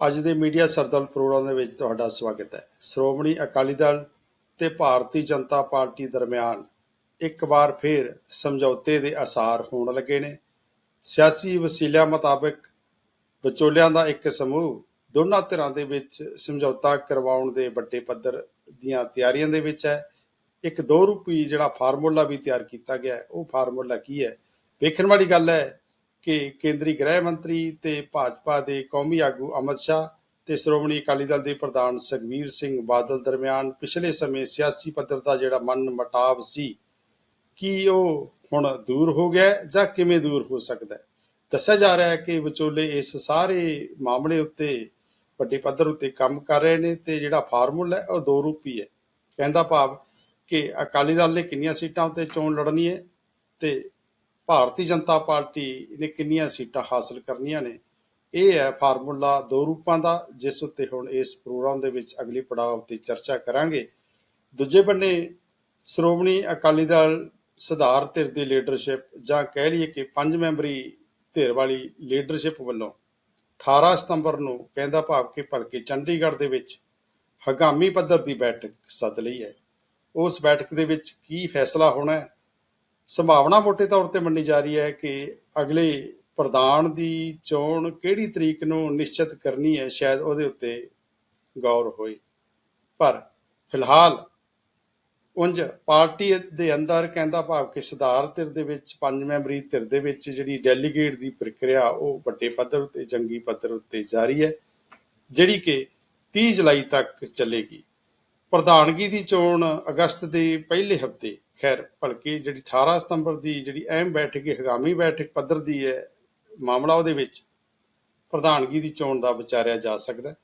ਅੱਜ ਦੇ media ਸਰਦਲ programme ਦੇ ਵਿੱਚ ਤੁਹਾਡਾ ਸਵਾਗਤ ਹੈ। ਸ਼੍ਰੋਮਣੀ ਅਕਾਲੀ ਦਲ ਤੇ ਭਾਰਤੀ ਜਨਤਾ ਪਾਰਟੀ ਦਰਮਿਆਨ ਇੱਕ ਵਾਰ ਫੇਰ ਸਮਝੌਤੇ ਦੇ ਅਸਾਰ ਹੋਣ ਲੱਗੇ ਨੇ। ਸਿਆਸੀ ਵਸੀਲਿਆਂ ਮੁਤਾਬਕ ਵਿਚੋਲਿਆਂ ਦਾ ਇੱਕ ਸਮੂਹ ਦੋਨਾਂ ਧਿਰਾਂ ਦੇ ਵਿੱਚ ਸਮਝੌਤਾ ਕਰਵਾਉਣ ਦੇ ਵੱਡੇ ਪੱਧਰ ਦੀਆਂ ਤਿਆਰੀਆਂ ਦੇ ਵਿੱਚ ਹੈ। ਇੱਕ ਦੋ ਰੂਪੀ ਜਿਹੜਾ ਫਾਰਮੂਲਾ ਵੀ ਤਿਆਰ ਕੀਤਾ ਗਿਆ ਉਹ ਫਾਰਮੂਲਾ ਕੀ ਹੈ? ਵੇਖਣ ਵਾਲੀ ਗੱਲ ਹੈ ਕਿ ਕੇਂਦਰੀ ਗ੍ਰਹਿ ਮੰਤਰੀ ਤੇ ਭਾਜਪਾ ਦੇ ਕੌਮੀ ਆਗੂ ਅਮਿਤ ਸ਼ਾਹ ਤੇ ਸ਼੍ਰੋਮਣੀ ਅਕਾਲੀ ਦਲ ਦੇ ਪ੍ਰਧਾਨ ਸੁਖਬੀਰ ਸਿੰਘ ਬਾਦਲ ਦਰਮਿਆਨ ਪਿਛਲੇ ਸਮੇਂ ਸਿਆਸੀ ਪੱਧਰ ਦਾ ਜਿਹੜਾ ਮਨ ਮਟਾਵ ਸੀ, ਕੀ ਉਹ ਹੁਣ ਦੂਰ ਹੋ ਗਿਆ ਜਾਂ ਕਿਵੇਂ ਦੂਰ ਹੋ ਸਕਦਾ ਹੈ? ਦੱਸਿਆ ਜਾ ਰਿਹਾ ਹੈ ਕਿ ਵਿਚੋਲੇ ਇਸ ਸਾਰੇ ਮਾਮਲੇ ਉੱਤੇ ਵੱਡੇ ਪੱਧਰ ਉੱਤੇ ਕੰਮ ਕਰ ਰਹੇ ਨੇ ਤੇ ਜਿਹੜਾ ਫਾਰਮੂਲਾ ਹੈ ਉਹ ਦੋ ਰੂਪੀ ਹੈ। ਕਹਿੰਦਾ ਭਾਵ ਕਿ ਅਕਾਲੀ ਦਲ ਨੇ ਕਿੰਨੀਆਂ ਸੀਟਾਂ ਉੱਤੇ ਚੋਣ ਲੜਨੀ ਹੈ ਤੇ ਭਾਰਤੀ ਜਨਤਾ ਪਾਰਟੀ ਨੇ ਕਿੰਨੀਆਂ ਸੀਟਾਂ ਹਾਸਲ ਕਰਨੀਆਂ ਨੇ? ਇਹ ਹੈ ਫਾਰਮੂਲਾ ਦੋ ਰੂਪਾਂ ਦਾ, ਜਿਸ ਉੱਤੇ ਹੁਣ ਇਸ ਪ੍ਰੋਗਰਾਮ ਦੇ ਵਿੱਚ ਅਗਲੀ ਪੜਾਅ ਉੱਤੇ ਚਰਚਾ ਕਰਾਂਗੇ। ਦੂਜੇ ਬੰਨੇ, ਸ਼੍ਰੋਮਣੀ ਅਕਾਲੀ ਦਲ ਸੁਧਾਰ ਧਿਰ ਦੀ ਲੀਡਰਸ਼ਿਪ, ਜਾਂ ਕਹਿ ਲਈਏ ਕਿ ਪੰਜ ਮੈਂਬਰੀ ਧਿਰ ਵਾਲੀ ਲੀਡਰਸ਼ਿਪ ਵੱਲੋਂ 18 ਸਤੰਬਰ ਨੂੰ ਕਹਿੰਦਾ ਭਾਵ ਕਿ ਭਲਕੇ ਚੰਡੀਗੜ੍ਹ ਦੇ ਵਿੱਚ ਹਗਾਮੀ ਪੱਧਰ ਦੀ ਬੈਠਕ ਸੱਦ ਲਈ ਹੈ। ਉਸ ਬੈਠਕ ਦੇ ਵਿੱਚ ਕੀ ਫੈਸਲਾ ਹੋਣਾ ਹੈ? ਸੰਭਾਵਨਾ ਮੋਟੇ ਤੌਰ ਤੇ ਮੰਨੀ ਜਾ ਰਹੀ ਹੈ ਕਿ ਅਗਲੇ ਪ੍ਰਧਾਨ ਦੀ ਚੋਣ ਕਿਹੜੀ ਤਰੀਕ ਨੂੰ ਨਿਸ਼ਚਿਤ ਕਰਨੀ ਹੈ, ਸ਼ਾਇਦ ਉਹਦੇ ਉੱਤੇ ਗੌਰ ਹੋਏ। ਪਰ ਫਿਲਹਾਲ ਉਂਝ ਪਾਰਟੀ ਦੇ ਅੰਦਰ ਕਹਿੰਦਾ ਭਾਵ ਕਿ ਸੁਧਾਰ ਧਿਰ ਦੇ ਵਿੱਚ, ਪੰਜ ਮੈਂਬਰੀ ਧਿਰ ਦੇ ਵਿੱਚ ਜਿਹੜੀ ਡੈਲੀਗੇਟ ਦੀ ਪ੍ਰਕਿਰਿਆ, ਉਹ ਵੱਡੇ ਪੱਧਰ ਉੱਤੇ, ਜੰਗੀ ਪੱਧਰ ਉੱਤੇ ਜਾਰੀ ਹੈ, ਜਿਹੜੀ ਕਿ 30 ਜੁਲਾਈ ਤੱਕ ਚੱਲੇਗੀ। ਪ੍ਰਧਾਨਗੀ ਦੀ ਚੋਣ ਅਗਸਤ ਦੇ ਪਹਿਲੇ ਹਫ਼ਤੇ ਖੈਰ, ਭਲਕੀ ਜਿਹੜੀ 18 ਸਤੰਬਰ ਦੀ ਜਿਹੜੀ ਅਹਿਮ ਬੈਠਕ ਹੈ ਹਗਾਮੀ ਬੈਠਕ ਪੱਧਰ ਦੀ ਹੈ, ਮਾਮਲਾ ਉਹਦੇ ਵਿੱਚ ਪ੍ਰਧਾਨਗੀ ਦੀ ਚੋਣ ਦਾ ਵਿਚਾਰਿਆ ਜਾ ਸਕਦਾ ਹੈ।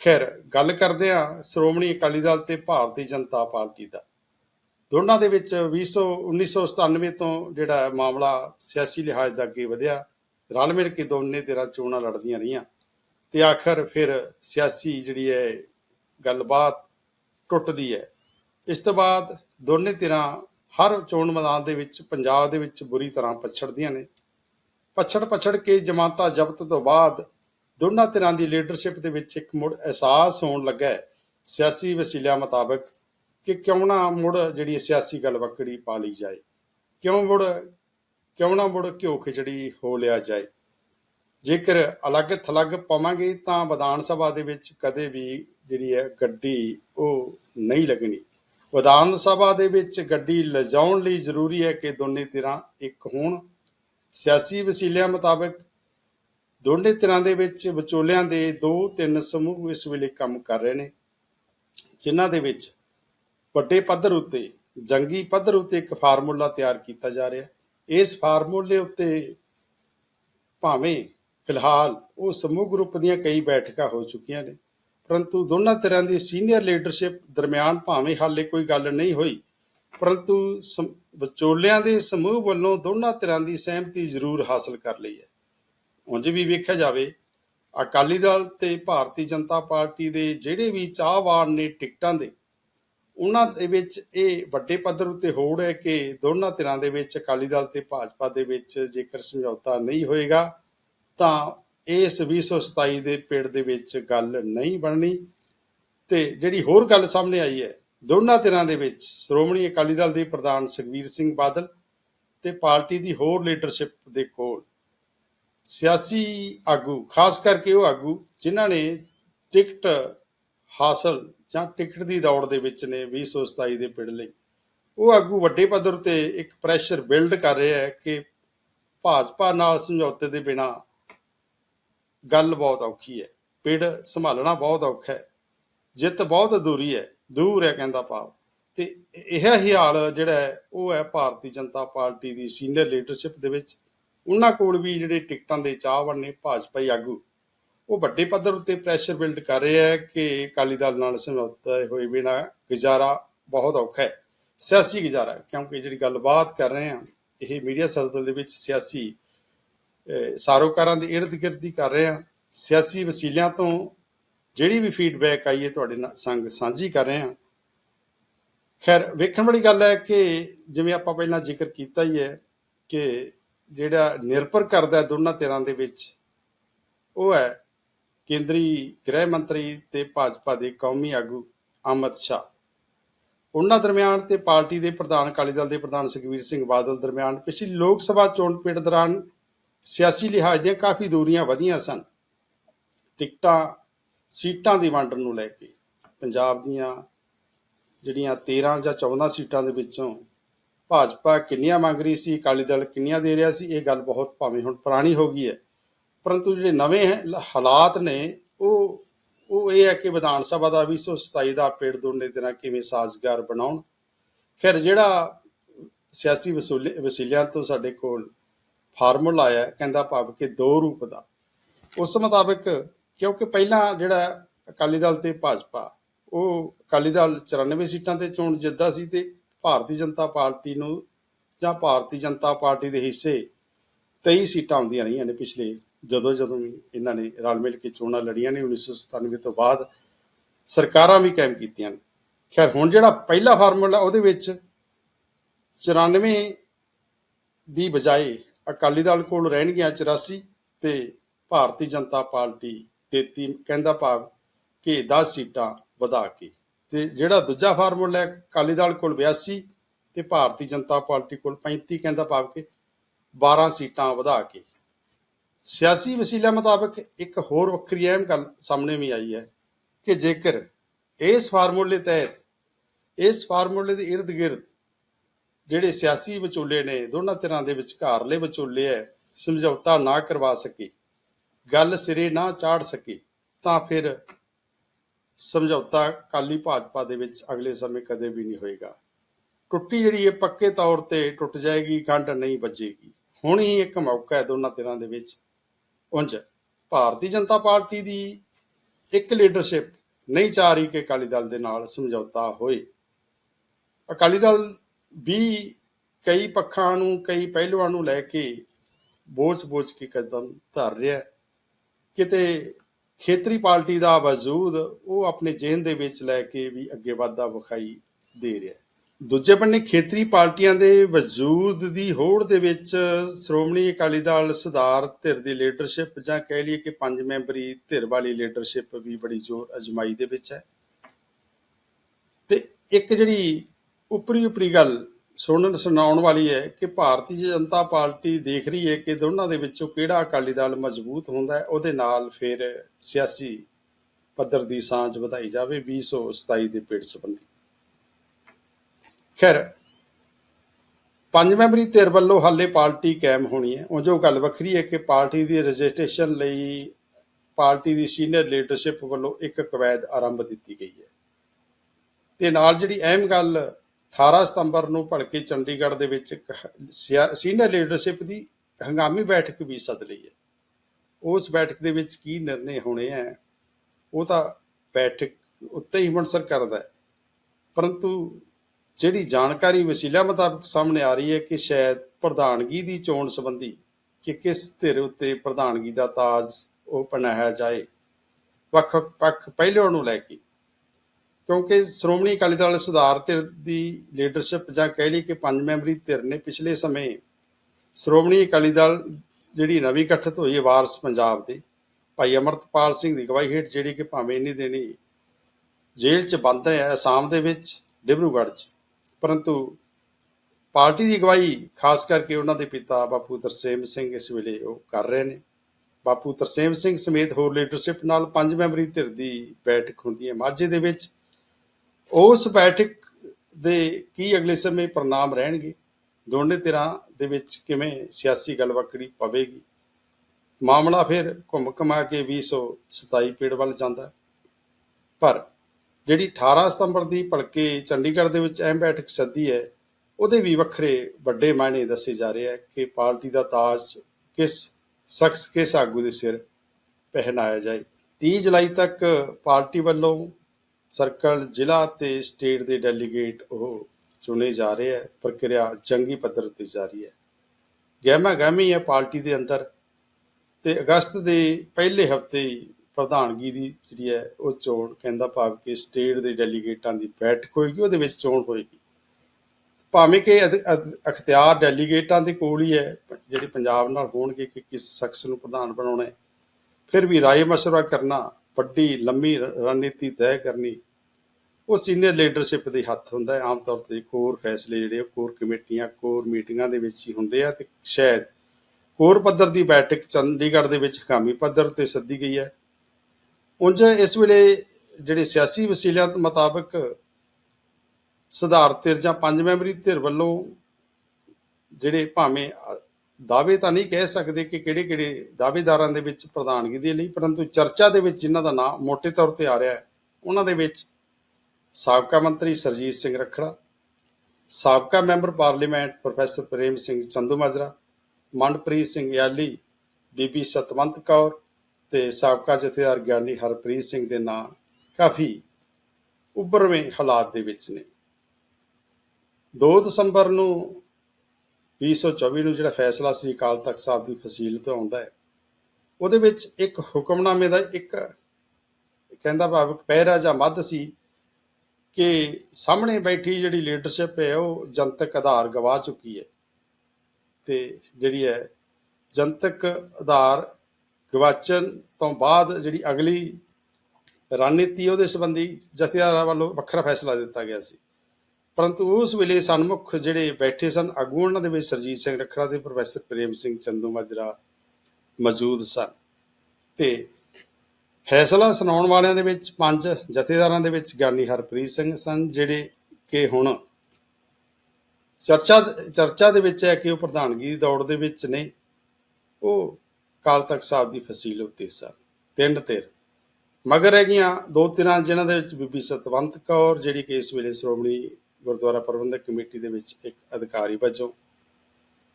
ਖੈਰ, ਗੱਲ ਕਰਦੇ ਆ ਸ਼੍ਰੋਮਣੀ ਅਕਾਲੀ ਦਲ ਤੇ ਭਾਰਤੀ ਜਨਤਾ ਪਾਰਟੀ ਦਾ। ਦੋਨਾਂ ਦੇ ਵਿੱਚ 20 1997 ਤੋਂ ਜਿਹੜਾ ਮਾਮਲਾ ਸਿਆਸੀ ਲਿਹਾਜ਼ ਦਾ ਅੱਗੇ ਵਧਿਆ। ਰਲ ਮਿਲ ਕੇ ਦੋਨੇ ਤੇਰਾ ਚੋਣਾਂ ਲੜਦੀਆਂ ਰਹੀਆਂ ਤੇ ਆਖਰ ਫਿਰ ਸਿਆਸੀ ਜਿਹੜੀ ਹੈ ਗੱਲਬਾਤ ਟੁੱਟਦੀ ਹੈ। ਇਸ ਤੋਂ ਬਾਅਦ ਦੋਨੇ ਧਿਰਾਂ ਹਰ ਚੋਣ ਮੈਦਾਨ ਦੇ ਵਿੱਚ, ਪੰਜਾਬ ਦੇ ਵਿੱਚ ਬੁਰੀ ਤਰ੍ਹਾਂ ਪਛੜਦੀਆਂ ਨੇ। ਪਛੜ ਪਛੜ ਕੇ ਜਮਾਨਤਾਂ ਜ਼ਬਤ ਤੋਂ ਬਾਅਦ ਦੋਨਾਂ ਧਿਰਾਂ ਦੀ ਲੀਡਰਸ਼ਿਪ ਦੇ ਵਿੱਚ ਇੱਕ ਮੁੜ ਅਹਿਸਾਸ ਹੋਣ ਲੱਗਾ ਹੈ। ਸਿਆਸੀ ਵਸੀਲਿਆਂ ਮੁਤਾਬਕ ਕਿ ਕਿਉਂ ਨਾ ਮੁੜ ਜਿਹੜੀ ਸਿਆਸੀ ਗਲਵਕੜੀ ਪਾ ਲਈ ਜਾਏ। ਕਿਉਂ ਮੁੜ, ਕਿਉਂ ਨਾ ਮੁੜ ਘਿਓ ਖਿਚੜੀ ਹੋ ਲਿਆ ਜਾਏ। ਜੇਕਰ ਅਲੱਗ ਥਲੱਗ ਪਾਵਾਂਗੇ ਤਾਂ ਵਿਧਾਨ ਸਭਾ ਦੇ ਵਿੱਚ ਕਦੇ ਵੀ ਜਿਹੜੀ ਹੈ ਗੱਡੀ ਉਹ ਨਹੀਂ ਲੱਗਣੀ। ਵਿਧਾਨ ਸਭਾ ਦੇ ਵਿੱਚ ਗੱਡੀ ਲਿਜਾਉਣ ਲਈ ਜ਼ਰੂਰੀ ਹੈ ਕਿ ਦੋਨੇ ਧਿਰਾਂ ਇੱਕ ਹੋਣ। ਸਿਆਸੀ ਵਸੀਲਿਆਂ ਮੁਤਾਬਕ ਦੋਨੇ ਧਿਰਾਂ ਦੇ ਵਿੱਚ ਵਿਚੋਲਿਆਂ ਦੇ ਦੋ ਤਿੰਨ ਸਮੂਹ ਇਸ ਵੇਲੇ ਕੰਮ ਕਰ ਰਹੇ ਨੇ, ਜਿਨ੍ਹਾਂ ਦੇ ਵਿੱਚ ਵੱਡੇ ਪੱਧਰ ਉੱਤੇ, ਜੰਗੀ ਪੱਧਰ ਉੱਤੇ ਇੱਕ ਫਾਰਮੂਲਾ ਤਿਆਰ ਕੀਤਾ ਜਾ ਰਿਹਾ ਇਸ ਫਾਰਮੂਲੇ ਉੱਤੇ ਭਾਵੇਂ ਫਿਲਹਾਲ ਉਹ ਸਮੂਹ ਗਰੁੱਪ ਦੀਆਂ ਕਈ ਬੈਠਕਾਂ ਹੋ ਚੁੱਕੀਆਂ ਨੇ ਪਰੰਤੂ ਦੋਨਾਂ ਤਰ੍ਹਾਂ ਦੀ ਸੀਨੀਅਰ ਲੀਡਰਸ਼ਿਪ ਦਰਮਿਆਨ ਭਾਵੇਂ ਹਾਲੇ ਕੋਈ ਗੱਲ ਨਹੀਂ ਹੋਈ, ਪਰੰਤੂ ਵਿਚੋਲਿਆਂ ਦੇ ਸਮੂਹ ਵੱਲੋਂ ਦੋਨਾਂ ਤਰ੍ਹਾਂ ਦੀ ਸਹਿਮਤੀ ਜ਼ਰੂਰ ਹਾਸਲ ਕਰ ਲਈ ਹੈ। ਉਂਝ ਵੀ ਵੇਖਿਆ ਜਾਵੇ, ਅਕਾਲੀ ਦਲ ਤੇ ਭਾਰਤੀ ਜਨਤਾ ਪਾਰਟੀ ਦੇ ਜਿਹੜੇ ਵੀ ਚਾਹਵਾਨ ਨੇ ਟਿਕਟਾਂ ਦੇ, ਉਹਨਾਂ ਦੇ ਵਿੱਚ ਇਹ ਵੱਡੇ ਪੱਧਰ ਉੱਤੇ ਹੋੜ ਹੈ ਕਿ ਦੋਨਾਂ ਧਿਰਾਂ ਦੇ ਵਿੱਚ ਅਕਾਲੀ ਦਲ ਤੇ ਭਾਜਪਾ ਦੇ ਵਿੱਚ ਜੇਕਰ ਸਮਝੌਤਾ ਨਹੀਂ ਹੋਏਗਾ, ਤਾਂ ਇਸ 2027 ਦੇ ਪਿੜ ਦੇ ਵਿੱਚ ਗੱਲ ਨਹੀਂ ਬਣਨੀ। ਤੇ ਜਿਹੜੀ ਹੋਰ ਗੱਲ ਸਾਹਮਣੇ ਆਈ ਹੈ, ਦੋਨਾਂ ਧਿਰਾਂ ਦੇ ਵਿੱਚ ਸ਼੍ਰੋਮਣੀ ਅਕਾਲੀ ਦਲ ਦੇ ਪ੍ਰਧਾਨ ਸੁਖਬੀਰ ਸਿੰਘ ਬਾਦਲ ਤੇ ਪਾਰਟੀ ਦੀ ਹੋਰ ਲੀਡਰਸ਼ਿਪ ਦੇ ਕੋਲ ਸਿਆਸੀ ਆਗੂ, ਖਾਸ ਕਰਕੇ ਉਹ ਆਗੂ ਜਿਨ੍ਹਾਂ ਨੇ ਟਿਕਟ ਹਾਸਲ ਜਾਂ ਟਿਕਟ ਦੀ ਦੌੜ ਦੇ ਵਿੱਚ ਨੇ 2027 ਦੇ ਪਿੜ ਲਈ। ਉਹ ਆਗੂ ਵੱਡੇ ਪੱਧਰ ਤੇ ਇੱਕ ਪ੍ਰੈਸ਼ਰ ਬਿਲਡ ਕਰ ਰਿਹਾ ਹੈ ਕਿ ਭਾਜਪਾ ਨਾਲ ਸਮਝੌਤੇ ਦੇ ਬਿਨਾ ਗੱਲ ਬਹੁਤ ਔਖੀ ਹੈ। ਪਿੜ ਸੰਭਾਲਣਾ ਬਹੁਤ ਔਖਾ ਹੈ। ਜਿੱਤ ਬਹੁਤ ਦੂਰੀ ਹੈ। ਦੂਰ ਹੈ ਕਹਿੰਦਾ ਭਾਵ ਤੇ ਇਹ ਹੀ ਹਾਲ ਜਿਹੜਾ ਉਹ ਹੈ ਭਾਰਤੀ ਜਨਤਾ ਪਾਰਟੀ ਦੀ ਸੀਨੀਅਰ ਲੀਡਰਸ਼ਿਪ ਦੇ ਵਿੱਚ। ਉਹਨਾਂ ਕੋਲ ਵੀ ਜਿਹੜੇ ਟਿਕਟਾਂ ਦੇ ਚਾਹਵਾਨ ਨੇ ਭਾਜਪਾਈ ਆਗੂ। ਉਹ ਵੱਡੇ ਪੱਧਰ ਉੱਤੇ ਪ੍ਰੈਸ਼ਰ ਬਿਲਡ ਕਰ ਰਹੇ ਹੈ ਕਿ ਅਕਾਲੀ ਦਲ ਨਾਲ ਸਮਝੌਤਾ ਹੋਏ ਬਿਨਾ ਗੁਜ਼ਾਰਾ ਬਹੁਤ ਔਖਾ ਹੈ। ਸਿਆਸੀ ਗੁਜ਼ਾਰਾ ਕਿਉਂਕਿ ਜਿਹੜੀ ਗੱਲਬਾਤ ਕਰ ਰਹੇ ਆ ਇਹ ਮੀਡੀਆ ਸਰਕਲ ਦੇ ਵਿੱਚ ਸਿਆਸੀ ਸਾਰੋਕਾਰਾਂ ਦੇ ਇਰਦ ਗਿਰਦ ਹੀ ਕਰ ਰਹੇ ਹਾਂ। ਸਿਆਸੀ ਵਸੀਲਿਆਂ ਤੋਂ ਜਿਹੜੀ ਵੀ ਫੀਡਬੈਕ ਆਈ ਹੈ ਤੁਹਾਡੇ ਨਾਲ ਸੰਗ ਸਾਂਝੀ ਕਰ ਰਹੇ ਹਾਂ। ਖੈਰ, ਵੇਖਣ ਵਾਲੀ ਗੱਲ ਹੈ ਕਿ ਜਿਵੇਂ ਆਪਾਂ ਪਹਿਲਾਂ ਜ਼ਿਕਰ ਕੀਤਾ ਹੀ ਹੈ ਕਿ ਜਿਹੜਾ ਨਿਰਭਰ ਕਰਦਾ ਦੋਨਾਂ ਧਿਰਾਂ ਦੇ ਵਿੱਚ, ਉਹ ਹੈ ਕੇਂਦਰੀ ਗ੍ਰਹਿ ਮੰਤਰੀ ਤੇ ਭਾਜਪਾ ਦੇ ਕੌਮੀ ਆਗੂ ਅਮਿਤ ਸ਼ਾਹ। ਉਹਨਾਂ ਦਰਮਿਆਨ ਤੇ ਪਾਰਟੀ ਦੇ ਪ੍ਰਧਾਨ ਅਕਾਲੀ ਦਲ ਦੇ ਪ੍ਰਧਾਨ ਸੁਖਬੀਰ ਸਿੰਘ ਬਾਦਲ ਦਰਮਿਆਨ ਪਿਛਲੀ ਲੋਕ ਸਭਾ ਚੋਣ ਪਿੜ ਦੌਰਾਨ ਸਿਆਸੀ ਲਿਹਾਜ਼ ਦੀਆਂ ਕਾਫੀ ਦੂਰੀਆਂ ਵਧੀਆਂ ਸਨ। ਟਿਕਟਾਂ, ਸੀਟਾਂ ਦੀ ਵੰਡਣ ਨੂੰ ਲੈ ਕੇ, ਪੰਜਾਬ ਦੀਆਂ ਜਿਹੜੀਆਂ 13 ਜਾਂ 14 ਸੀਟਾਂ ਦੇ ਵਿੱਚੋਂ ਭਾਜਪਾ ਕਿੰਨੀਆਂ ਮੰਗ ਰਹੀ ਸੀ, ਅਕਾਲੀ ਦਲ ਕਿੰਨੀਆਂ ਦੇ ਰਿਹਾ ਸੀ, ਇਹ ਗੱਲ ਬਹੁਤ ਭਾਵੇਂ ਹੁਣ ਪੁਰਾਣੀ ਹੋ ਗਈ ਹੈ। ਪਰੰਤੂ ਜਿਹੜੇ ਨਵੇਂ ਹਾਲਾਤ ਨੇ, ਉਹ ਉਹ ਇਹ ਹੈ ਕਿ ਵਿਧਾਨ ਸਭਾ ਦਾ 227 ਦਾ ਪੇੜ ਦੋਨੇ ਦਿਨਾਂ ਕਿਵੇਂ ਸਾਜ਼ਗਾਰ ਬਣਾਉਣ। ਫਿਰ ਜਿਹੜਾ ਸਿਆਸੀ ਵਸੂਲੇ, ਵਸੀਲਿਆਂ ਤੋਂ ਸਾਡੇ ਕੋਲ ਫਾਰਮੂਲਾ ਆਇਆ ਹੈ, ਕਹਿੰਦਾ ਭਾਵ ਕਿ ਦੋ ਰੂਪ ਦਾ। ਉਸ ਮੁਤਾਬਕ ਕਿਉਂਕਿ ਪਹਿਲਾਂ ਜਿਹੜਾ ਅਕਾਲੀ ਦਲ ਤੇ ਭਾਜਪਾ ਉਹ ਅਕਾਲੀ ਦਲ 94 ਸੀਟਾਂ ਤੇ ਚੋਣ ਜਿੱਤਦਾ ਸੀ ਤੇ ਭਾਰਤੀ ਜਨਤਾ ਪਾਰਟੀ ਨੂੰ ਜਾਂ ਭਾਰਤੀ ਜਨਤਾ ਪਾਰਟੀ ਦੇ ਹਿੱਸੇ 23 ਸੀਟਾਂ ਆਉਂਦੀਆਂ ਰਹੀਆਂ ਨੇ ਪਿਛਲੇ ਜਦੋਂ ਜਦੋਂ ਵੀ ਇਹਨਾਂ ਨੇ ਰਲ ਮਿਲ ਕੇ ਚੋਣਾਂ ਲੜੀਆਂ ਨੇ 1997 ਤੋਂ ਬਾਅਦ ਸਰਕਾਰਾਂ ਵੀ ਕਾਇਮ ਕੀਤੀਆਂ ਨੇ। ਖੈਰ ਹੁਣ ਜਿਹੜਾ ਪਹਿਲਾ ਫਾਰਮੂਲਾ ਉਹਦੇ ਵਿੱਚ 94 ਦੀ ਬਜਾਏ ਅਕਾਲੀ ਦਲ ਕੋਲ ਰਹਿਣਗੀਆਂ 84 ਤੇ ਭਾਰਤੀ ਜਨਤਾ ਪਾਰਟੀ 33 ਕਹਿੰਦਾ ਭਾਵ ਕਿ 10 ਸੀਟਾਂ ਵਧਾ ਕੇ। ਤੇ ਜਿਹੜਾ ਦੂਜਾ ਫਾਰਮੂਲਾ ਹੈ, ਅਕਾਲੀ ਦਲ ਕੋਲ 82 ਤੇ ਭਾਰਤੀ ਜਨਤਾ ਪਾਰਟੀ ਕੋਲ 35 ਕਹਿੰਦਾ ਭਾਵ ਕਿ 12 ਸੀਟਾਂ ਵਧਾ ਕੇ। ਸਿਆਸੀ ਵਸੀਲਿਆਂ ਮੁਤਾਬਕ ਇੱਕ ਹੋਰ ਵੱਖਰੀ ਅਹਿਮ ਗੱਲ ਸਾਹਮਣੇ ਵੀ ਆਈ ਹੈ ਕਿ ਜੇਕਰ ਇਸ ਫਾਰਮੂਲੇ ਤਹਿਤ, ਇਸ ਫਾਰਮੂਲੇ ਦੇ ਇਰਦ ਗਿਰਦ ਜਿਹੜੇ ਸਿਆਸੀ ਵਿਚੋਲੇ ਨੇ, ਦੋਨਾਂ ਧਿਰਾਂ ਦੇ ਵਿਚਕਾਰਲੇ ਵਿਚੋਲੇ ਹੈ ਸਮਝੌਤਾ ਨਾ ਕਰਵਾ ਸਕੇ, ਗੱਲ ਸਿਰੇ ਨਾ ਚਾੜ ਸਕੇ, ਤਾਂ ਫਿਰ ਸਮਝੌਤਾ ਕਾਲੀ ਭਾਜਪਾ ਦੇ ਵਿੱਚ ਅਗਲੇ ਸਮੇਂ ਕਦੇ ਵੀ ਨਹੀਂ ਹੋਏਗਾ। ਟੁੱਟੀ ਜਿਹੜੀ ਇਹ ਪੱਕੇ ਤੌਰ ਤੇ ਟੁੱਟ ਜਾਏਗੀ ਗੰਢ ਨਹੀਂ ਵੱਜੇਗੀ। ਹੁਣ ਹੀ ਇੱਕ ਮੌਕਾ ਹੈ ਦੋਨਾਂ ਧਿਰਾਂ ਦੇ ਵਿੱਚ ਉਂਝ। ਭਾਰਤੀ ਜਨਤਾ ਪਾਰਟੀ ਦੀ ਇੱਕ ਲੀਡਰਸ਼ਿਪ ਨਹੀਂ ਚਾਹ ਰਹੀ ਕਿ ਅਕਾਲੀ ਦਲ ਦੇ ਨਾਲ ਸਮਝੌਤਾ ਹੋਏ। ਅਕਾਲੀ ਦਲ ਵੀ ਕਈ ਪੱਖਾਂ ਨੂੰ, ਕਈ ਪਹਿਲੂਆਂ ਨੂੰ ਲੈ ਕੇ ਬੋਝ-ਬੋਝ ਕੇ ਕਦਮ ਧਰ ਰਿਹਾ ਹੈ। ਕਿਤੇ ਖੇਤਰੀ ਪਾਰਟੀ ਦਾ ਵਜੂਦ ਉਹ ਆਪਣੇ ਜੇਨ ਦੇ ਵਿੱਚ ਲੈ ਕੇ ਵੀ ਅੱਗੇ ਵਧਦਾ ਵਿਖਾਈ ਦੇ ਰਿਹਾ ਹੈ। ਦੂਜੇ ਬੰਨੇ ਖੇਤਰੀ ਪਾਰਟੀਆਂ ਦੇ ਵਜੂਦ ਦੀ ਹੋੜ ਦੇ ਵਿੱਚ ਸ਼੍ਰੋਮਣੀ ਅਕਾਲੀ ਦਲ ਸੁਧਾਰ ਧਿਰ ਦੀ ਲੀਡਰਸ਼ਿਪ ਜਾਂ ਕਹਿ ਲਈਏ ਕਿ ਪੰਜ ਮੈਂਬਰੀ ਧਿਰ ਵਾਲੀ ਲੀਡਰਸ਼ਿਪ ਵੀ ਬੜੀ ਜ਼ੋਰ ਅਜਮਾਈ ਦੇ ਵਿੱਚ ਹੈ। ਤੇ ਇੱਕ ਜਿਹੜੀ ਉਪਰੀ ਉਪਰੀ ਗੱਲ ਸੁਣਨ ਸੁਣਾਉਣ ਵਾਲੀ ਹੈ ਕਿ ਭਾਰਤੀ ਜਨਤਾ ਪਾਰਟੀ ਦੇਖ ਰਹੀ ਹੈ ਕਿ ਦੋਨਾਂ ਦੇ ਵਿੱਚੋਂ ਕਿਹੜਾ ਅਕਾਲੀ ਦਲ ਮਜ਼ਬੂਤ ਹੁੰਦਾ ਹੈ, ਉਹਦੇ ਨਾਲ ਫਿਰ ਸਿਆਸੀ ਪੱਧਰ ਦੀ ਸਾਂਝ ਵਧਾਈ ਜਾਵੇ 2027 ਦੇ ਪੇੜ ਸੰਬੰਧੀ। ਖੈਰ ਪੰਜ ਮੈਂਬਰੀ ਧਿਰ ਵੱਲੋਂ ਹਾਲੇ ਪਾਰਟੀ ਕਾਇਮ ਹੋਣੀ ਹੈ। ਉਹ ਜੋ ਗੱਲ ਵੱਖਰੀ ਹੈ ਕਿ ਪਾਰਟੀ ਦੀ ਰਜਿਸਟ੍ਰੇਸ਼ਨ ਲਈ ਪਾਰਟੀ ਦੀ ਸੀਨੀਅਰ ਲੀਡਰਸ਼ਿਪ ਵੱਲੋਂ ਇੱਕ ਕਵਾਇਦ ਆਰੰਭ ਦਿੱਤੀ ਗਈ ਹੈ। ਤੇ ਨਾਲ ਜਿਹੜੀ ਅਹਿਮ ਗੱਲ 18 ਸਤੰਬਰ ਨੂੰ ਭਲਕੇ ਚੰਡੀਗੜ੍ਹ ਦੇ ਵਿੱਚ ਇੱਕ ਸੀਨੀਅਰ ਲੀਡਰਸ਼ਿਪ ਦੀ ਹੰਗਾਮੀ ਬੈਠਕ ਵੀ ਸੱਦ ਲਈ ਹੈ। ਉਸ ਬੈਠਕ ਦੇ ਵਿੱਚ ਕੀ ਨਿਰਣੇ ਹੋਣੇ ਹੈ ਉਹ ਤਾਂ ਬੈਠਕ ਉੱਤੇ ਹੀ ਮਨਸਰ ਕਰਦਾ ਹੈ। ਪਰੰਤੂ ਜਿਹੜੀ ਜਾਣਕਾਰੀ ਵਸੀਲਿਆਂ ਮੁਤਾਬਕ ਸਾਹਮਣੇ ਆ ਰਹੀ ਹੈ ਕਿ ਸ਼ਾਇਦ ਪ੍ਰਧਾਨਗੀ ਦੀ ਚੋਣ ਸੰਬੰਧੀ ਕਿ ਕਿਸ ਧਿਰ ਉੱਤੇ ਪ੍ਰਧਾਨਗੀ ਦਾ ਤਾਜ ਉਹ ਪਹਿਨਾਇਆ ਜਾਏ ਵੱਖ ਪੱਖ ਪਹਿਲੂਆਂ ਨੂੰ ਲੈ ਕੇ ਕਿਉਂਕਿ ਸ਼੍ਰੋਮਣੀ ਅਕਾਲੀ ਦਲ ਸੁਧਾਰ ਧਿਰ ਦੀ ਲੀਡਰਸ਼ਿਪ ਜਾਂ ਕਹਿ ਲਈ ਕਿ ਪੰਜ ਮੈਂਬਰੀ ਧਿਰ ਨੇ ਪਿਛਲੇ ਸਮੇਂ ਸ਼੍ਰੋਮਣੀ ਅਕਾਲੀ ਦਲ ਜਿਹੜੀ ਨਵੀਂ ਗਠਿਤ ਹੋਈ ਹੈ ਵਾਰਸ ਪੰਜਾਬ ਦੇ, ਭਾਈ ਅਮਰਤਪਾਲ ਸਿੰਘ ਦੀ ਅਗਵਾਈ ਹੇਠ ਜਿਹੜੀ ਕਿ ਭਾਵੇਂ ਇੰਨੀ ਦੇਣੀ ਜੇਲ੍ਹ 'ਚ ਬੰਦ ਹੈ, ਅਸਾਮ ਦੇ ਵਿੱਚ, ਡਿਬਰੂਗੜ੍ਹ 'ਚ। ਪਰੰਤੂ ਪਾਰਟੀ ਦੀ ਅਗਵਾਈ ਖਾਸ ਕਰਕੇ ਉਹਨਾਂ ਦੇ ਪਿਤਾ ਬਾਪੂ ਤਰਸੇਮ ਸਿੰਘ ਇਸ ਵੇਲੇ ਉਹ ਕਰ ਰਹੇ ਨੇ। ਬਾਪੂ ਤਰਸੇਮ ਸਿੰਘ ਸਮੇਤ ਹੋਰ ਲੀਡਰਸ਼ਿਪ ਨਾਲ ਪੰਜ ਮੈਂਬਰੀ ਧਿਰ ਦੀ ਬੈਠਕ ਹੁੰਦੀ ਹੈ। ਮਾਝੇ ਦੇ ਵਿੱਚ ਉਸ ਬੈਠਕ ਦੇ ਕੀ ਅਗਲੇ ਸਮੇਂ ਪ੍ਰਣਾਮ ਰਹਿਣਗੇ? ਦੋਨੇ ਧਿਰਾਂ ਦੇ ਵਿੱਚ ਕਿਵੇਂ ਸਿਆਸੀ ਗਲਵਕੜੀ ਪਵੇਗੀ? ਮਾਮਲਾ ਫਿਰ ਘੁੰਮ ਘਮਾ ਕੇ 227 ਪੇੜ ਵੱਲ ਜਾਂਦਾ ਪਰ ਜਿਹੜੀ 18 ਸਤੰਬਰ ਦੀ ਭਲਕੇ ਚੰਡੀਗੜ੍ਹ ਦੇ ਵਿੱਚ ਅਹਿਮ ਬੈਠਕ ਸੱਦੀ ਹੈ, ਉਹਦੇ ਵੀ ਵੱਖਰੇ ਵੱਡੇ ਮਾਇਨੇ ਦੱਸੇ ਜਾ ਰਹੇ ਹੈ ਕਿ ਪਾਰਟੀ ਦਾ ਤਾਜ ਕਿਸ ਸ਼ਖਸ ਕਿਸ ਆਗੂ ਦੇ ਸਿਰ ਪਹਿਨਾਇਆ ਜਾਏ। 30 ਜੁਲਾਈ ਤੱਕ ਪਾਰਟੀ ਵੱਲੋਂ ਸਰਕਲ ਜ਼ਿਲ੍ਹਾ ਤੇ ਸਟੇਟ ਦੇ ਡੈਲੀਗੇਟ ਉਹ ਚੁਣੇ ਜਾ ਰਹੇ ਹੈ, ਪ੍ਰਕਿਰਿਆ ਜੰਗੀ ਪੱਧਰ ਤੇ ਜਾਰੀ ਹੈ। ਗਹਿਮਾ ਗਹਿਮੀ ਹੈ ਪਾਰਟੀ ਦੇ ਅੰਦਰ ਤੇ ਅਗਸਤ ਦੇ ਪਹਿਲੇ ਹਫ਼ਤੇ ਹੀ ਪ੍ਰਧਾਨਗੀ ਦੀ ਜਿਹੜੀ ਹੈ ਉਹ ਚੋਣ ਕਹਿੰਦਾ ਭਾਵ ਕਿ ਸਟੇਟ ਦੇ ਡੈਲੀਗੇਟਾਂ ਦੀ ਬੈਠਕ ਹੋਏਗੀ, ਉਹਦੇ ਵਿੱਚ ਚੋਣ ਹੋਏਗੀ। ਭਾਵੇਂ ਕਿ ਅਖਤਿਆਰ ਡੈਲੀਗੇਟਾਂ ਦੇ ਕੋਲ ਹੀ ਹੈ ਜਿਹੜੇ ਪੰਜਾਬ ਨਾਲ ਹੋਣਗੇ ਕਿ ਕਿਸ ਸ਼ਖਸ ਨੂੰ ਪ੍ਰਧਾਨ ਬਣਾਉਣਾ ਹੈ, ਫਿਰ ਵੀ ਰਾਏ ਮਸ਼ਵਰਾ ਕਰਨਾ ਵੱਡੀ, ਲੰਮੀ ਰਣਨੀਤੀ ਤੈਅ ਕਰਨੀ। ਉਹ ਸੀਨੀਅਰ ਲੀਡਰਸ਼ਿਪ ਦੇ ਹੱਥ ਹੁੰਦਾ ਹੈ। ਆਮ ਤੌਰ ਤੇ ਕੋਰ ਫੈਸਲੇ ਜਿਹੜੇ ਕੋਰ ਕਮੇਟੀਆਂ, ਕੋਰ ਮੀਟਿੰਗਾਂ ਦੇ ਵਿੱਚ ਹੀ ਹੁੰਦੇ ਆ ਤੇ ਸ਼ਾਇਦ ਕੋਰ ਪੱਧਰ ਦੀ ਬੈਠਕ ਚੰਡੀਗੜ੍ਹ ਦੇ ਵਿੱਚ ਹਕਾਮੀ ਪੱਧਰ ਤੇ ਸੱਦੀ ਗਈ ਹੈ। ਉਂਝ ਇਸ ਵੇਲੇ ਜਿਹੜੇ ਸਿਆਸੀ ਵਸੀਲਿਆਂ ਦੇ ਮੁਤਾਬਕ ਸੁਧਾਰ ਧਿਰ ਜਾਂ ਪੰਜ ਮੈਂਬਰੀ ਧਿਰ ਵੱਲੋਂ ਜਿਹੜੇ ਭਾਵੇਂ ਦਾਅਵੇ ਤਾਂ ਨਹੀਂ ਕਹਿ ਸਕਦੇ ਕਿ ਕਿਹੜੇ ਕਿਹੜੇ ਦਾਅਵੇਦਾਰਾਂ ਦੇ ਵਿੱਚ ਪ੍ਰਧਾਨਗੀ ਦੇ ਲਈ, ਪਰੰਤੂ ਚਰਚਾ ਦੇ ਵਿੱਚ ਜਿਨ੍ਹਾਂ ਦਾ ਨਾਮ ਮੋٹے ਤੌਰ ਤੇ ਆ ਰਿਹਾ ਹੈ, ਉਹਨਾਂ ਦੇ ਵਿੱਚ ਸਾਬਕਾ ਮੰਤਰੀ ਸਰਜੀਤ ਸਿੰਘ ਰੱਖੜਾ, ਸਾਬਕਾ member parliament professor Prem Singh Chandumajra Manpreet Singh Ayali, Bibi Satwant Kaur ਤੇ ਸਾਬਕਾ ਜਥੇਦਾਰ ਗਿਆਨੀ ਹਰਪ੍ਰੀਤ ਸਿੰਘ ਦੇ ਨਾਂ ਕਾਫੀ ਉੱਭਰਵੇਂ ਹਾਲਾਤ ਦੇ ਵਿੱਚ ਨੇ। 2 ਦਸੰਬਰ ਨੂੰ 2024 ਨੂੰ ਜਿਹੜਾ ਫੈਸਲਾ ਸ੍ਰੀ ਅਕਾਲ ਤਖਤ ਸਾਹਿਬ ਦੀ ਫਸੀਲ ਤੋਂ ਆਉਂਦਾ ਹੈ, ਉਹਦੇ ਵਿੱਚ ਇੱਕ ਹੁਕਮਨਾਮੇ ਦਾ ਇੱਕ ਕਹਿੰਦਾ ਭਾਵਕ ਪਹਿਰਾ ਜਾਂ ਮੱਧ ਸੀ ਕਿ ਸਾਹਮਣੇ ਬੈਠੀ ਜਿਹੜੀ ਲੀਡਰਸ਼ਿਪ ਹੈ, ਉਹ ਜਨਤਕ ਆਧਾਰ ਗਵਾ ਚੁੱਕੀ ਹੈ ਤੇ ਜਿਹੜੀ ਹੈ ਜਨਤਕ ਆਧਾਰ ਗਵਾਚਣ ਤੋਂ ਬਾਅਦ ਜਿਹੜੀ ਅਗਲੀ ਰਣਨੀਤੀ ਉਹਦੇ ਸੰਬੰਧੀ ਜਥੇਦਾਰਾਂ ਵੱਲੋਂ ਵੱਖਰਾ ਫੈਸਲਾ ਦਿੱਤਾ ਗਿਆ ਸੀ। ਪਰੰਤੂ ਉਸ ਵੇਲੇ ਸਨਮੁਖ ਜਿਹੜੇ ਬੈਠੇ ਸਨ ਆਗੂ ਉਹਨਾਂ ਦੇ ਵਿੱਚ ਸਰਜੀਤ ਸਿੰਘ ਰੱਖੜਾ ਤੇ ਪ੍ਰੋਫੈਸਰ ਪ੍ਰੇਮ ਸਿੰਘ ਚੰਦੂ ਮਾਜਰਾ ਮੌਜੂਦ ਸਨ। ਤੇ ਫੈਸਲਾ ਸੁਣਾਉਣ ਵਾਲਿਆਂ ਦੇ ਵਿੱਚ ਪੰਜ ਜਥੇਦਾਰਾਂ ਦੇ ਵਿੱਚ ਗਿਆਨੀ ਹਰਪ੍ਰੀਤ ਸਿੰਘ ਸਨ, ਜਿਹੜੇ ਕਿ ਹੁਣ ਚਰਚਾ ਚਰਚਾ ਦੇ ਵਿੱਚ ਹੈ ਕਿ ਉਹ ਪ੍ਰਧਾਨਗੀ ਦੀ ਦੌੜ ਦੇ ਵਿੱਚ ਨੇ। ਉਹ ਕਾਲ ਤਖਤ ਸਾਹਿਬ ਦੀ ਫਸੀਲ ਉੱਤੇ ਸਨ। ਤਿੰਨ ਧਿਰ। ਮਗਰ ਹੈਗੀਆਂ ਦੋ ਤਿਰਾਂ ਜਿਨ੍ਹਾਂ ਦੇ ਵਿੱਚ ਬੀਬੀ ਸਤਵੰਤ ਕੌਰ, ਜਿਹੜੀ ਕਿ ਇਸ ਵੇਲੇ ਸ਼੍ਰੋਮਣੀ ਗੁਰਦੁਆਰਾ ਪ੍ਰਬੰਧਕ ਕਮੇਟੀ ਦੇ ਵਿੱਚ ਇੱਕ ਅਧਿਕਾਰੀ ਵਜੋਂ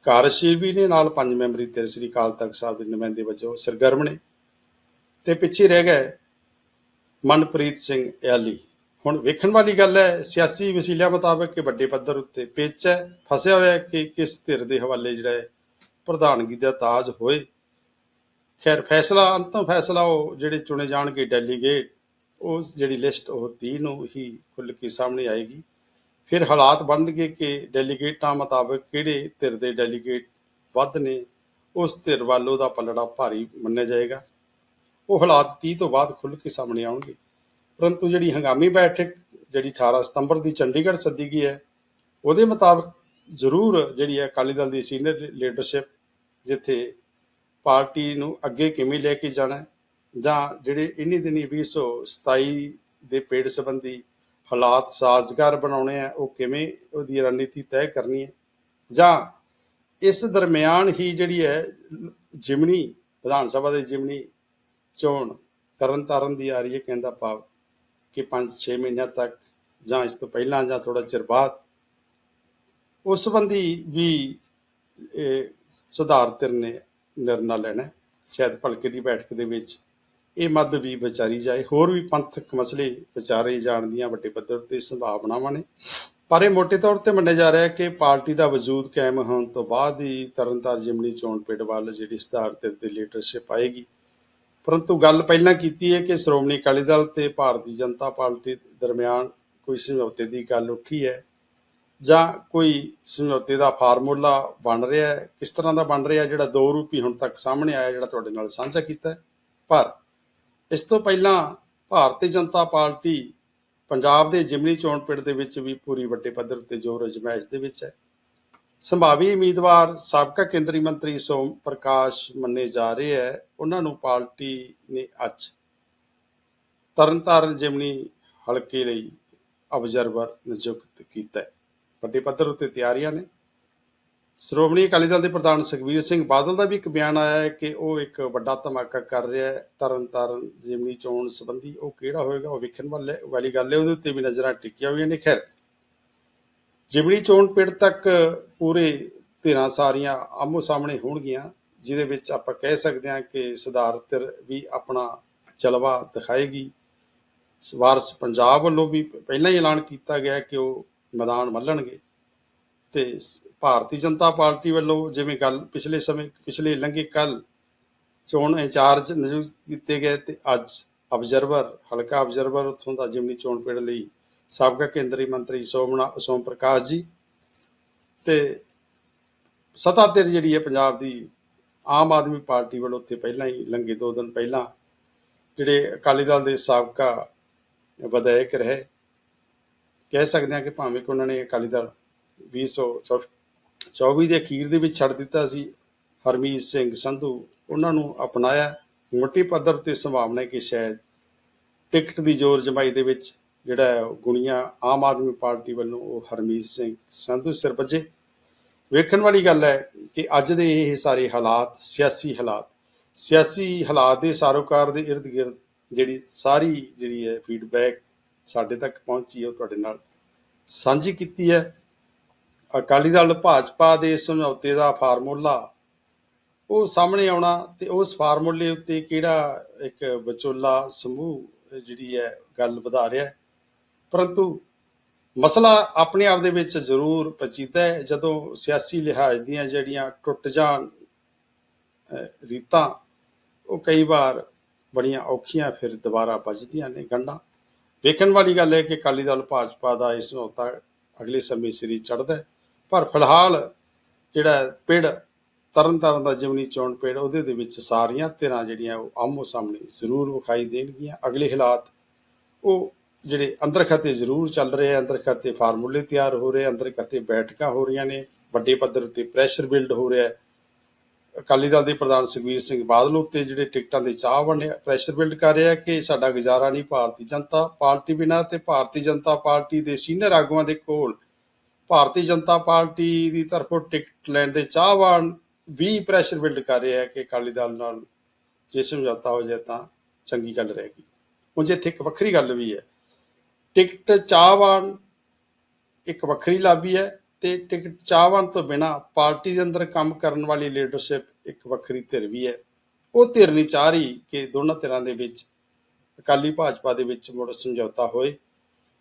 ਕਾਰਜਸ਼ੀਲ ਵੀ ਨੇ, ਨਾਲ ਪੰਜ ਮੈਂਬਰੀ ਧਿਰ ਸ੍ਰੀ ਅਕਾਲ ਤਖਤ ਸਾਹਿਬ ਦੇ ਨੁਮਾਇੰਦੇ ਵਜੋਂ ਸਰਗਰਮ ਨੇ। ਤੇ ਪਿੱਛੇ ਰਹਿ ਗਏ ਮਨਪ੍ਰੀਤ ਸਿੰਘ ਯਾਲੀ ਹੁਣ ਵੇਖਣ ਵਾਲੀ ਗੱਲ ਹੈ, ਸਿਆਸੀ ਵਸੀਲਿਆਂ ਮੁਤਾਬਕ ਕਿ ਵੱਡੇ ਪੱਧਰ ਉੱਤੇ ਪੇਚ ਹੈ, ਫਸਿਆ ਹੋਇਆ ਕਿ ਕਿਸ ਧਿਰ ਦੇ ਹਵਾਲੇ ਜਿਹੜਾ ਹੈ, ਪ੍ਰਧਾਨਗੀ ਦਾ ਤਾਜ ਹੋਏ। ਖੈਰ, ਫੈਸਲਾ ਅੰਤਮ ਫੈਸਲਾ ਉਹ ਜਿਹੜੇ ਚੁਣੇ ਜਾਣਗੇ ਡੈਲੀਗੇਟ ਉਸ ਜਿਹੜੀ ਲਿਸਟ ਉਹ 30 ਨੂੰ ਹੀ ਖੁੱਲ ਕੇ ਸਾਹਮਣੇ ਆਏਗੀ। ਫਿਰ ਹਾਲਾਤ ਬਣਨਗੇ ਕਿ ਡੈਲੀਗੇਟਾਂ ਮੁਤਾਬਕ ਕਿਹੜੇ ਧਿਰ ਦੇ ਡੈਲੀਗੇਟ ਵੱਧ ਨੇ, ਉਸ ਧਿਰ ਵੱਲ ਉਹਦਾ ਪਲੜਾ ਭਾਰੀ ਮੰਨਿਆ ਜਾਏਗਾ। ਉਹ ਹਾਲਾਤ 30 ਤੋਂ ਬਾਅਦ ਖੁੱਲ੍ਹ ਕੇ ਸਾਹਮਣੇ ਆਉਣਗੇ। ਪਰੰਤੂ ਜਿਹੜੀ ਹੰਗਾਮੀ ਬੈਠਕ, ਜਿਹੜੀ 18 ਸਤੰਬਰ ਦੀ ਚੰਡੀਗੜ੍ਹ ਸੱਦੀ ਗਈ ਹੈ, ਉਹਦੇ ਮੁਤਾਬਕ ਜ਼ਰੂਰ ਜਿਹੜੀ ਹੈ ਅਕਾਲੀ ਦਲ ਦੀ ਸੀਨੀਅਰ ਲੀਡਰਸ਼ਿਪ, ਜਿੱਥੇ ਪਾਰਟੀ ਨੂੰ ਅੱਗੇ ਕਿਵੇਂ ਲੈ ਕੇ ਜਾਣਾ ਜਾਂ ਜਿਹੜੇ ਇਨੀ ਦਿਨੀ 2027 ਦੇ ਪੇੜ ਸੰਬੰਧੀ ਹਾਲਾਤ ਸਾਜ਼ਗਾਰ ਬਣਾਉਣੇ ਆ, ਉਹ ਕਿਵੇਂ ਉਹਦੀ ਰਣਨੀਤੀ ਤੈਅ ਕਰਨੀ ਹੈ? ਜਾਂ ਇਸ ਦਰਮਿਆਨ ਹੀ ਜਿਹੜੀ ਹੈ, ਜਿਮਨੀ, ਵਿਧਾਨ ਸਭਾ ਦੇ ਜਿਮਨੀ ਚੋਣ ਤਰਨ ਦੀ ਆ ਰਹੀ ਹੈ, ਕਹਿੰਦਾ ਭਾਵ ਕਿ 5-6 ਮਹੀਨਿਆਂ ਤੱਕ ਜਾਂ ਇਸ ਤੋਂ ਪਹਿਲਾਂ ਜਾਂ ਥੋੜਾ ਚਿਰ ਬਾਅਦ ਉਸ ਸੰਬੰਧੀ ਵੀ, ਇਹ ਸੁਧਾਰ ਧਿਰ ਨਿਰਣਾ ਲੈਣਾ ਸ਼ਾਇਦ ਭਲਕੇ ਦੀ ਬੈਠਕ ਦੇ ਵਿੱਚ ਇਹ ਮੱਧ ਵੀ ਵਿਚਾਰੀ ਜਾਏ, ਹੋਰ ਵੀ ਪੰਥਕ ਮਸਲੇ ਵਿਚਾਰੇ ਜਾਣ ਦੀਆਂ ਵੱਡੇ ਪੱਧਰ ਤੇ ਸੰਭਾਵਨਾਵਾਂ ਨੇ। ਪਰ ਇਹ ਮੋਟੇ ਤੌਰ ਤੇ ਮੰਨਿਆ ਜਾ ਰਿਹਾ ਹੈ ਕਿ ਪਾਰਟੀ ਦਾ ਵਜੂਦ ਕਾਇਮ ਹੋਣ ਤੋਂ ਬਾਅਦ ਹੀ ਤਰਨਤਾਰ ਜਿਮਨੀ ਚੋਣ ਪਿੰਡ ਵੱਲ ਜਿਹੜੀ ਸੁਧਾਰ ਧਿਰ ਦੀ ਲੀਡਰਸ਼ਿਪ ਆਏਗੀ। ਪਰੰਤੂ ਗੱਲ ਪਹਿਲਾਂ ਕੀਤੀ ਹੈ ਕਿ ਸ਼੍ਰੋਮਣੀ ਅਕਾਲੀ ਦਲ ਤੇ ਭਾਰਤੀ ਜਨਤਾ ਪਾਰਟੀ ਦਰਮਿਆਨ ਕੋਈ ਸਮਝੌਤੇ ਦੀ ਗੱਲ ਉੱਠੀ ਹੈ ਜਾਂ ਕੋਈ ਸਮਝੌਤੇ ਦਾ ਫਾਰਮੂਲਾ ਬਣ ਰਿਹਾ ਹੈ, ਕਿਸ ਤਰ੍ਹਾਂ ਦਾ ਬਣ ਰਿਹਾ ਜਿਹੜਾ ਦੋ ਰੂਪੀ ਹੁਣ ਤੱਕ ਸਾਹਮਣੇ ਆਇਆ, ਜਿਹੜਾ ਤੁਹਾਡੇ ਨਾਲ ਸਾਂਝਾ ਕੀਤਾ ਪਰ ਇਸ ਤੋਂ ਪਹਿਲਾਂ ਭਾਰਤੀ ਜਨਤਾ ਪਾਰਟੀ ਪੰਜਾਬ ਦੇ ਜਿਮਨੀ ਚੋਣ ਪਿੰਡ ਦੇ ਵਿੱਚ ਵੀ ਪੂਰੀ ਵੱਡੇ ਪੱਧਰ ਤੇ ਜ਼ੋਰ ਅਜਮਾਇਸ਼ ਦੇ ਵਿੱਚ ਹੈ। ਸੰਭਾਵੀ ਉਮੀਦਵਾਰ ਸਾਬਕਾ ਕੇਂਦਰੀ ਮੰਤਰੀ ਸੋਮ ਪ੍ਰਕਾਸ਼ ਮੰਨੇ ਜਾ ਰਹੇ ਹੈ। ਉਹਨਾਂ ਨੂੰ ਪਾਰਟੀ ਨੇ ਅੱਜ ਤਰਨਤਾਰਨ ਜਿਮਨੀ ਹਲਕੇ ਲਈ ਅਬਜ਼ਰਵਰ ਨਿਯੁਕਤ ਕੀਤਾ ਵੱਡੇ ਪੱਧਰ ਉੱਤੇ ਤਿਆਰੀਆਂ ਨੇ। ਸ਼੍ਰੋਮਣੀ ਅਕਾਲੀ ਦਲ ਦੇ ਪ੍ਰਧਾਨ ਸੁਖਬੀਰ ਸਿੰਘ ਬਾਦਲ ਦਾ ਵੀ ਇੱਕ ਬਿਆਨ ਆਇਆ ਹੈ ਕਿ ਉਹ ਇੱਕ ਵੱਡਾ ਧਮਾਕਾ ਕਰ ਰਿਹਾ ਹੈ। ਤਰਨਤਾਰਨ ਜਿਮਨੀ ਚੋਣ ਸੰਬੰਧੀ ਉਹ ਕਿਹੜਾ ਹੋਏਗਾ ਉਹ ਵੇਖਣ ਵਾਲੇ ਵਾਲੀ ਗੱਲ ਹੈ। ਉਹਦੇ ਉੱਤੇ ਵੀ ਨਜ਼ਰਾਂ ਟਿਕੀਆਂ ਹੋਈਆਂ ਨੇ। ਖੈਰ ਜਿਮਣੀ ਚੋਣ ਪਿੰਡ ਤੱਕ ਪੂਰੇ ਧਿਰਾਂ ਸਾਰੀਆਂ ਆਮੋ ਸਾਹਮਣੇ ਹੋਣਗੀਆਂ, ਜਿਹਦੇ ਵਿੱਚ ਆਪਾਂ ਕਹਿ ਸਕਦੇ ਹਾਂ ਕਿ ਸੁਧਾਰ ਧਿਰ ਵੀ ਆਪਣਾ ਜਲਵਾ ਦਿਖਾਏਗੀ। ਵਾਰਸ ਪੰਜਾਬ ਵੱਲੋਂ ਵੀ ਪਹਿਲਾਂ ਹੀ ਐਲਾਨ ਕੀਤਾ ਗਿਆ ਕਿ ਉਹ ਮੈਦਾਨ ਮੱਲਣਗੇ ਤੇ ਭਾਰਤੀ ਜਨਤਾ ਪਾਰਟੀ ਵੱਲੋਂ ਜਿਵੇਂ ਗੱਲ ਪਿਛਲੇ ਸਮੇਂ, ਪਿਛਲੇ ਲੰਘੇ ਕੱਲ ਚੋਣ ਇੰਚਾਰਜ ਨਿਯੁਕਤ ਕੀਤੇ ਗਏ ਤੇ ਅੱਜ ਅਬਜ਼ਰਵਰ ਹਲਕਾ ਅਬਜ਼ਰਵਰ ਉੱਥੋਂ ਦਾ ਜਿਮਨੀ ਚੋਣ ਪਿੰਡ ਲਈ ਸਾਬਕਾ ਕੇਂਦਰੀ ਮੰਤਰੀ ਸੋਮਨਾ ਸੋਮ ਪ੍ਰਕਾਸ਼ ਜੀ ਤੇ ਸੱਤਾ ਧਿਰ ਜਿਹੜੀ ਹੈ ਪੰਜਾਬ ਦੀ ਆਮ ਆਦਮੀ ਪਾਰਟੀ ਵੱਲੋਂ ਉੱਥੇ ਪਹਿਲਾਂ ਹੀ ਲੰਘੇ, ਦੋ ਦਿਨ ਪਹਿਲਾਂ ਜਿਹੜੇ ਅਕਾਲੀ ਦਲ ਦੇ ਸਾਬਕਾ ਵਿਧਾਇਕ ਰਹੇ। ਕਹਿ ਸਕਦੇ ਹਾਂ ਕਿ ਭਾਵੇਂ ਕਿ ਉਹਨਾਂ ਨੇ ਅਕਾਲੀ ਦਲ 2024 ਦੇ ਅਖੀਰ ਦੇ ਵਿੱਚ ਛੱਡ ਦਿੱਤਾ ਸੀ ਹਰਮੀਤ ਸਿੰਘ ਸੰਧੂ। ਉਹਨਾਂ ਨੂੰ ਅਪਣਾਇਆ, ਮੋਟੀ ਪੱਧਰ ਤੇ ਸੰਭਾਵਨਾ ਹੈ ਕਿ ਸ਼ਾਇਦ ਟਿਕਟ ਦੀ ਜ਼ੋਰ ਜਮਾਈ ਦੇ ਵਿੱਚ ਜਿਹੜਾ ਗੁਣੀਆਂ ਆਮ ਆਦਮੀ ਪਾਰਟੀ ਵੱਲੋਂ ਉਹ ਹਰਮੀਤ ਸਿੰਘ ਸੰਧੂ ਸਿਰ ਵੱਜੇ। ਵੇਖਣ ਵਾਲੀ ਗੱਲ ਹੈ ਕਿ ਅੱਜ ਦੇ ਇਹ ਸਾਰੇ ਹਾਲਾਤ, ਸਿਆਸੀ ਹਾਲਾਤ ਸਿਆਸੀ ਹਾਲਾਤ ਦੇ ਸਾਰੋਕਾਰ ਦੇ ਇਰਦ ਗਿਰਦ ਜਿਹੜੀ ਸਾਰੀ ਜਿਹੜੀ ਹੈ ਫੀਡਬੈਕ ਸਾਡੇ ਤੱਕ ਪਹੁੰਚੀ ਹੈ, ਉਹ ਤੁਹਾਡੇ ਨਾਲ ਸਾਂਝੀ ਕੀਤੀ ਹੈ। ਅਕਾਲੀ ਦਲ ਭਾਜਪਾ ਦੇ ਸਮਝੌਤੇ ਦਾ ਫਾਰਮੂਲਾ ਉਹ ਸਾਹਮਣੇ ਆਉਣਾ ਤੇ ਉਸ ਫਾਰਮੂਲੇ ਉੱਤੇ ਕਿਹੜਾ ਇੱਕ ਵਿਚੋਲਾ ਸਮੂਹ ਜਿਹੜੀ ਹੈ ਗੱਲ ਵਧਾ ਰਿਹਾ ਹੈ। ਪਰੰਤੂ ਮਸਲਾ ਆਪਣੇ ਆਪ ਦੇ ਵਿੱਚ ਜ਼ਰੂਰ ਪਚੀਦਾ ਹੈ। ਜਦੋਂ ਸਿਆਸੀ ਲਿਹਾਜ਼ ਦੀਆਂ ਜਿਹੜੀਆਂ ਟੁੱਟ ਜਾਣ ਰੀਤਾਂ, ਉਹ ਕਈ ਵਾਰ ਬੜੀਆਂ ਔਖੀਆਂ ਫਿਰ ਦੁਬਾਰਾ ਵੱਜਦੀਆਂ ਨੇ ਗੰਢਾਂ। ਵੇਖਣ ਵਾਲੀ ਗੱਲ ਹੈ ਕਿ ਅਕਾਲੀ ਦਲ ਭਾਜਪਾ ਦਾ ਇਸ ਸਮਝੌਤਾ ਅਗਲੇ ਸਮੇਂ ਸਿਰੀ ਚੜ੍ਹਦਾ ਹੈ। ਪਰ ਫਿਲਹਾਲ ਜਿਹੜਾ ਪਿੜ ਤਰਨ ਤਾਰਨ ਦਾ ਜਿਮਨੀ ਚੋਣ ਪਿੜ, ਉਹਦੇ ਦੇ ਵਿੱਚ ਸਾਰੀਆਂ ਧਿਰਾਂ ਜਿਹੜੀਆਂ ਉਹ ਆਮੋ ਸਾਹਮਣੇ ਜ਼ਰੂਰ ਵਿਖਾਈ ਦੇਣਗੀਆਂ। ਅਗਲੇ ਹਾਲਾਤ ਉਹ ਜਿਹੜੇ ਅੰਦਰ ਖਾਤੇ ਜ਼ਰੂਰ ਚੱਲ ਰਹੇ ਆ, ਅੰਦਰ ਖਾਤੇ ਫਾਰਮੂਲੇ ਤਿਆਰ ਹੋ ਰਹੇ ਅੰਦਰ ਖਾਤੇ ਬੈਠਕਾਂ ਹੋ ਰਹੀਆਂ ਨੇ, ਵੱਡੇ ਪੱਧਰ ਉੱਤੇ ਪ੍ਰੈਸ਼ਰ ਬਿਲਡ ਹੋ ਰਿਹਾ ਹੈ। ਅਕਾਲੀ ਦਲ ਦੇ ਪ੍ਰਧਾਨ ਸੁਖਬੀਰ ਸਿੰਘ ਬਾਦਲ ਉੱਤੇ ਜਿਹੜੇ ਟਿਕਟਾਂ ਦੇ ਚਾਹ ਬਣਿਆ ਪ੍ਰੈਸ਼ਰ ਬਿਲਡ ਕਰ ਰਿਹਾ ਕਿ ਸਾਡਾ ਗੁਜ਼ਾਰਾ ਨਹੀਂ, ਭਾਰਤੀ ਜਨਤਾ ਪਾਰਟੀ ਬਿਨਾਂ ਤੇ ਭਾਰਤੀ ਜਨਤਾ ਪਾਰਟੀ ਦੇ ਸੀਨੀਅਰ ਆਗੂਆਂ ਦੇ ਕੋਲ ਭਾਰਤੀ ਜਨਤਾ ਪਾਰਟੀ ਦੀ ਤਰਫੋਂ ਟਿਕਟ ਲੈਣ ਦੇ ਚਾਹਵਾਨ ਵੀ ਪ੍ਰੈਸ਼ਰ ਬਿਲਡ ਕਰ ਰਿਹਾ ਹੈ ਕਿ ਅਕਾਲੀ ਦਲ ਨਾਲ ਜੇ ਸਮਝੌਤਾ ਹੋ ਜਾਏ ਤਾਂ ਚੰਗੀ ਗੱਲ ਰਹੇਗੀ। ਉਂਝ ਇੱਥੇ ਇੱਕ ਵੱਖਰੀ ਗੱਲ ਵੀ ਹੈ, ਟਿਕਟ ਚਾਹਵਾਨ ਇੱਕ ਵੱਖਰੀ ਲਾਬੀ ਹੈ ਤੇ ਟਿਕਟ ਚਾਹਵਾਨ ਤੋਂ ਬਿਨਾ ਪਾਰਟੀ ਦੇ ਅੰਦਰ ਕੰਮ ਕਰਨ ਵਾਲੀ ਲੀਡਰਸ਼ਿਪ ਇੱਕ ਵੱਖਰੀ ਧਿਰ ਵੀ ਹੈ। ਉਹ ਧਿਰ ਨਹੀਂ ਚਾਹ ਰਹੀ ਕਿ ਦੋਨਾਂ ਧਿਰਾਂ ਦੇ ਵਿੱਚ ਅਕਾਲੀ ਭਾਜਪਾ ਦੇ ਵਿੱਚ ਮੁੜ ਸਮਝੌਤਾ ਹੋਏ।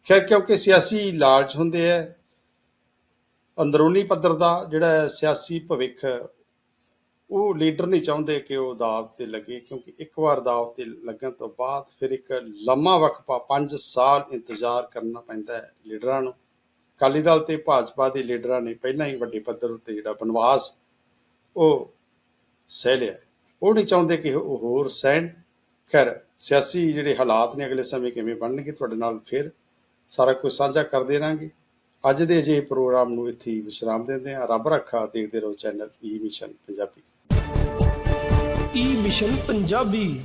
ਖੈਰ, ਕਿਉਂਕਿ ਸਿਆਸੀ ਲਾਲਚ ਹੁੰਦੇ ਹੈ ਅੰਦਰੂਨੀ ਪੱਧਰ ਦਾ ਜਿਹੜਾ ਸਿਆਸੀ ਭਵਿੱਖ, ਉਹ ਲੀਡਰ ਨਹੀਂ ਚਾਹੁੰਦੇ ਕਿ ਉਹ ਦਾਅ ਤੇ ਲੱਗੇ, ਕਿਉਂਕਿ ਇੱਕ ਵਾਰ ਦਾਅ ਤੇ ਲੱਗਣ ਤੋਂ ਬਾਅਦ ਫਿਰ ਇੱਕ ਲੰਮਾ ਵਕਫਾ 5 ਸਾਲ ਇੰਤਜ਼ਾਰ ਕਰਨਾ ਪੈਂਦਾ ਹੈ ਲੀਡਰਾਂ ਨੂੰ। ਅਕਾਲੀ ਦਲ ਤੇ ਭਾਜਪਾ ਦੇ ਲੀਡਰਾਂ ਨੇ ਪਹਿਲਾਂ ਹੀ ਵੱਡੇ ਪੱਧਰ ਉੱਤੇ ਜਿਹੜਾ ਬਨਵਾਸ, ਉਹ ਸਹਿ ਲਿਆ। ਉਹ ਨਹੀਂ ਚਾਹੁੰਦੇ ਕਿ ਉਹ ਹੋਰ ਸਹਿਣ। ਖੈਰ, ਸਿਆਸੀ ਜਿਹੜੇ ਹਾਲਾਤ ਨੇ ਅਗਲੇ ਸਮੇਂ ਕਿਵੇਂ ਬਣਨਗੇ, ਤੁਹਾਡੇ ਨਾਲ ਫਿਰ ਸਾਰਾ ਕੁਝ ਸਾਂਝਾ ਕਰਦੇ ਰਹਾਂਗੇ। ਅੱਜ ਦੇ ਜੇ ਪ੍ਰੋਗਰਾਮ ਨੂੰ ਇੱਥੇ ਵਿਸ਼ਰਾਮ ਦਿੰਦੇ ਹਾਂ। ਰੱਬ ਰੱਖਾ ਦੇਖਦੇ ਰਹੋ channel e E mission Punjabi. e E mission Punjabi.